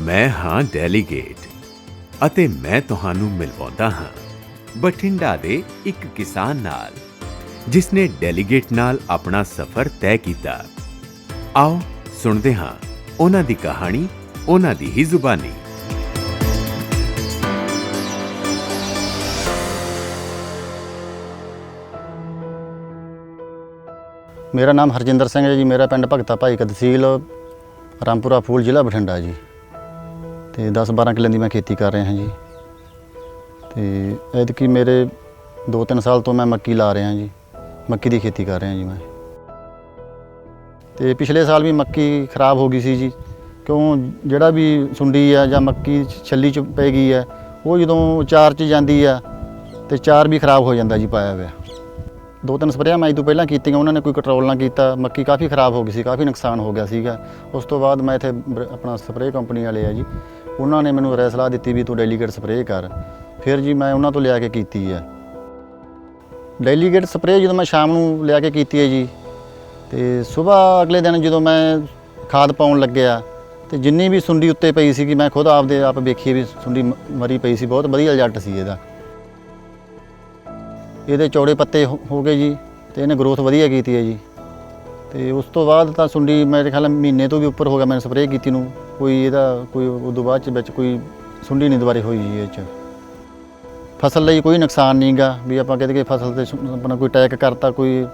ਮੈਂ ਹਾਂ ਡੈਲੀਗੇਟ ਅਤੇ ਮੈਂ ਤੁਹਾਨੂੰ ਮਿਲਵਾਉਂਦਾ ਹਾਂ। ਬਠਿੰਡਾ ਦੇ ਇੱਕ ਕਿਸਾਨ ਨਾਲ ਜਿਸ ਨੇ ਡੈਲੀਗੇਟ ਨਾਲ ਆਪਣਾ ਸਫ਼ਰ ਤੈਅ ਕੀਤਾ। ਆਓ ਸੁਣਦੇ ਹਾਂ ਉਹਨਾਂ ਦੀ ਕਹਾਣੀ, ਉਹਨਾਂ ਦੀ ਹੀ ਜ਼ੁਬਾਨੀ। ਮੇਰਾ ਨਾਮ ਹਰਜਿੰਦਰ ਸਿੰਘ ਹੈ ਜੀ, ਮੇਰਾ ਪਿੰਡ ਭਗਤਾ ਭਾਈ ਕਾ ਤਹਿਸੀਲ ਰਾਮਪੁਰਾ ਫੂਲ ਜ਼ਿਲ੍ਹਾ ਬਠਿੰਡਾ ਜੀ। ਤੇ 10-12 ਕਿੱਲਿਆਂ ਦੀ ਮੈਂ ਖੇਤੀ ਕਰ ਰਿਹਾ ਹਾਂ ਜੀ। ਤੇ ਐਤਕੀ ਮੇਰੇ 2-3 ਸਾਲ ਤੋਂ ਮੈਂ ਮੱਕੀ ਲਾ ਰਿਹਾ ਜੀ। ਮੱਕੀ ਦੀ ਖੇਤੀ ਕਰ ਰਿਹਾ ਜੀ ਮੈਂ। ਤੇ ਪਿਛਲੇ ਸਾਲ ਵੀ ਮੱਕੀ ਖਰਾਬ ਹੋ ਗਈ ਸੀ ਜੀ। ਕਿਉਂ? ਜਿਹੜਾ ਵੀ ਸੁੰਡੀ ਆ ਜਾਂ ਮੱਕੀ ਛੱਲੀ ਚ ਪੈ ਗਈ ਹੈ ਉਹ ਜਦੋਂ ਚਾਰ ਚ ਜਾਂਦੀ ਆ, ਤੇ ਚਾਰ ਵੀ ਖਰਾਬ ਹੋ ਜਾਂਦਾ ਜੀ ਪਾਇਆ ਹੋਇਆ। ਦੋ ਤਿੰਨ ਸਪਰੇਆਂ ਮੈਂ ਇਹ ਤੋਂ ਪਹਿਲਾਂ ਕੀਤੀਆਂ, ਉਹਨਾਂ ਨੇ ਕੋਈ ਕੰਟਰੋਲ ਨਾ ਕੀਤਾ। ਮੱਕੀ ਕਾਫੀ ਖਰਾਬ ਹੋ ਗਈ ਸੀ, ਕਾਫੀ ਨੁਕਸਾਨ ਹੋ ਗਿਆ ਸੀਗਾ। ਉਸ ਤੋਂ ਬਾਅਦ ਮੈਂ ਇੱਥੇ ਬਰ- ਆਪਣਾ ਸਪਰੇਅ ਕੰਪਨੀ ਵਾਲੇ ਆ ਜੀ। ਉਹਨਾਂ ਨੇ ਮੈਨੂੰ ਰਾਏ ਸਲਾਹ ਦਿੱਤੀ ਵੀ ਤੂੰ ਡੈਲੀਗੇਟ ਸਪਰੇਅ ਕਰ। ਫਿਰ ਜੀ ਮੈਂ ਉਹਨਾਂ ਤੋਂ ਲਿਆ ਕੇ ਕੀਤੀ ਹੈ। ਡੈਲੀਗੇਟ ਸਪਰੇਅ ਜਦੋਂ ਮੈਂ ਸ਼ਾਮ ਨੂੰ ਲਿਆ ਕੇ ਕੀਤੀ ਹੈ ਜੀ, ਤੇ ਸਵੇਰ ਅਗਲੇ ਦਿਨ ਜਦੋਂ ਮੈਂ ਖਾਦ ਪਾਉਣ ਲੱਗਿਆ, ਤੇ ਜਿੰਨੀ ਵੀ ਸੁੰਡੀ ਉੱਤੇ ਪਈ ਸੀਗੀ, ਮੈਂ ਖੁਦ ਆਪਦੇ ਆਪ ਵੇਖੀ ਵੀ ਸੁੰਡੀ ਮਰੀ ਪਈ ਸੀ, ਬਹੁਤ ਵਧੀਆ ਰਿਜ਼ਲਟ ਸੀ ਇਹਦਾ। ਇਹਦੇ ਚੌੜੇ ਪੱਤੇ ਹੋ ਗਏ ਜੀ, ਤੇ ਇਹਨੇ ਗਰੋਥ ਵਧੀਆ ਕੀਤੀ ਹੈ ਜੀ। ਤੇ ਉਸ ਤੋਂ ਬਾਅਦ ਤਾਂ ਸੁੰਡੀ ਮੇਰੇ ਖਿਆਲ ਮਹੀਨੇ ਤੋਂ ਵੀ ਉੱਪਰ ਹੋ ਗਿਆ ਮੈਨੂੰ ਸਪਰੇਅ ਕੀਤੀ ਨੂੰ। ਕੋਈ ਇਹਦਾ ਕੋਈ ਉਦੋਂ ਬਾਅਦ ਚ ਵਿੱਚ ਕੋਈ ਸੁੰਡੀ ਨਹੀਂ ਦੁਬਾਰੇ ਹੋਈ ਜੀ ਇਹ ਚ। ਫਸਲ ਲਈ ਕੋਈ ਨੁਕਸਾਨ ਨਹੀਂਗਾ ਵੀ ਆਪਾਂ ਕਹਿੰਦੇ ਕਿ ਫਸਲ ਤੇ ਸੁ- ਆਪਣਾ ਕੋਈ ਅਟੈਕ ਕਰਤਾ, ਕੋਈ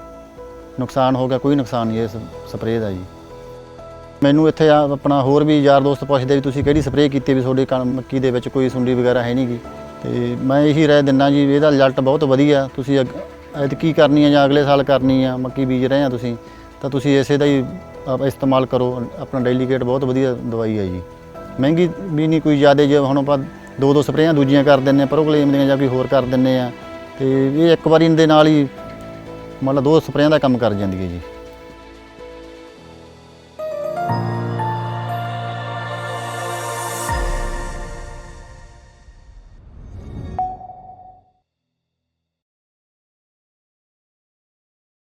ਨੁਕਸਾਨ ਹੋ ਗਿਆ, ਕੋਈ ਨੁਕਸਾਨ ਨਹੀਂ ਇਸ ਸਪਰੇਅ ਦਾ ਜੀ। ਮੈਨੂੰ ਇੱਥੇ ਆ ਆਪਣਾ ਹੋਰ ਵੀ ਯਾਰ ਦੋਸਤ ਪੁੱਛਦੇ ਵੀ ਤੁਸੀਂ ਕਿਹੜੀ ਸਪਰੇਅ ਕੀਤੀ ਵੀ ਤੁਹਾਡੇ ਕਣ ਮੱਕੀ ਦੇ ਵਿੱਚ ਕੋਈ ਸੁੰਡੀ ਵਗੈਰਾ ਹੈ ਨਹੀਂਗੀ ਤੇ ਮੈਂ ਇਹੀ ਰਾਏ ਦਿੰਦਾ ਜੀ ਵੀ ਇਹਦਾ ਰਿਜ਼ਲਟ ਬਹੁਤ ਵਧੀਆ। ਤੁਸੀਂ ਅੱਗ ਕੀ ਕਰਨੀ ਹੈ ਜਾਂ ਅਗਲੇ ਸਾਲ ਕਰਨੀ ਆ, ਮੱਕੀ ਬੀਜ ਰਹੇ ਆ ਤੁਸੀਂ, ਤਾਂ ਤੁਸੀਂ ਇਸੇ ਦਾ ਹੀ ਆਪ ਇਸਤੇਮਾਲ ਕਰੋ, ਆਪਣਾ ਡੈਲੀਕੇਟ ਬਹੁਤ ਵਧੀਆ ਦਵਾਈ ਹੈ ਜੀ। ਮਹਿੰਗੀ ਵੀ ਨਹੀਂ, ਕੋਈ ਜ਼ਿਆਦਾ ਜੇ ਹੁਣ ਆਪਾਂ ਦੋ ਦੋ ਸਪਰੇਆਂ ਦੂਜੀਆਂ ਕਰ ਦਿੰਨੇ ਆ ਪ੍ਰੋਕਲੇਮ ਦੀਆਂ ਜਾਂ ਕੋਈ ਹੋਰ ਕਰ ਦਿੰਨੇ ਆ ਤੇ ਇਹ ਇੱਕ ਵਾਰੀ ਇਹਦੇ ਨਾਲ ਹੀ ਮਤਲਬ ਦੋ ਸਪਰੇਆਂ ਦਾ ਕੰਮ ਕਰ ਜਾਂਦੀ ਹੈ ਜੀ।